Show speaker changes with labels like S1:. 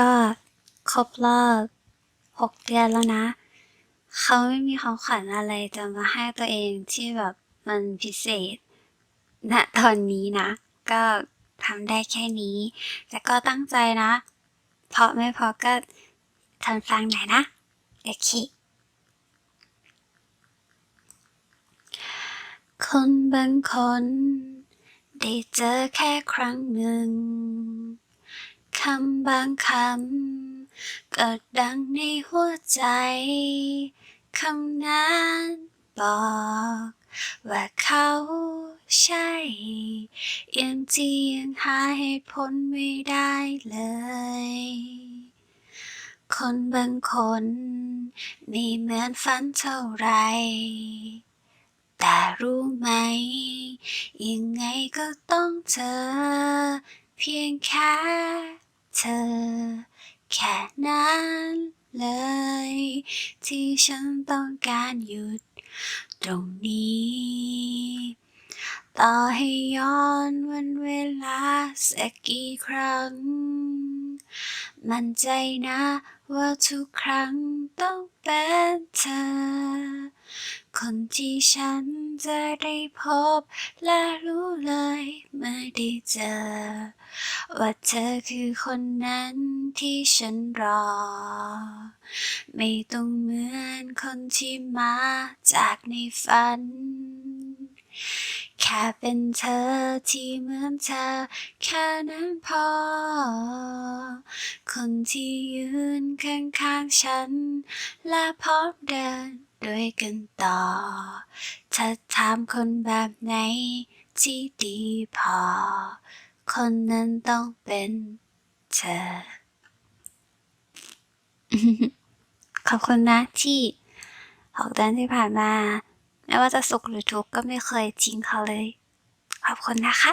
S1: ก็ครบรอบหกเดือนแล้วนะ เขาไม่มีของขวัญอะไรจะมาให้ตัวเองที่แบบมันพิเศษณตอนนี้นะ ก็ทำได้แค่นี้ แต่ก็ตั้งใจนะ เพราะไม่พอก็ทนฟังหน่อยนะ โอเค คนบางคน ได้เจอแค่ครั้งหนึ่ง คำบางคำก็ดังในหัวใจ คำนั้นบอกว่าเขาใช่ยังที่ยังหาเหตุผลไม่ได้เลย คนบางคนไม่เหมือนฝันเท่าไร แต่รู้ไหม ยังไงก็ต้องเธอ เพียงแค่ เธอ แค่นั้นเลย ที่ฉันต้องการหยุดตรงนี้ ต่อให้ย้อนวันเวลาสักกี่ครั้ง มั่นใจนะว่าทุกครั้งต้องเป็นเธอ คนที่ฉัน จะได้พบ และรู้เลยเมื่อได้เจอ ว่าเธอคือคนนั้นที่ฉันรอ ไม่ต้องเหมือนคนที่มาจากในฝัน แค่เป็นเธอที่เหมือนเธอ แค่นั้นพอ คนที่ยืนข้างๆฉัน และพร้อมเดิน ด้วยกันต่อ ถ้าถามคนแบบไหน ที่ดีพอ คนนั้นต้องเป็นเธอ ขอบคุณนะที่หกเดือนที่ผ่านมา ไม่ว่าจะสุขหรือทุกข์ก็ไม่เคยทิ้งเขาเลย ขอบคุณนะคะ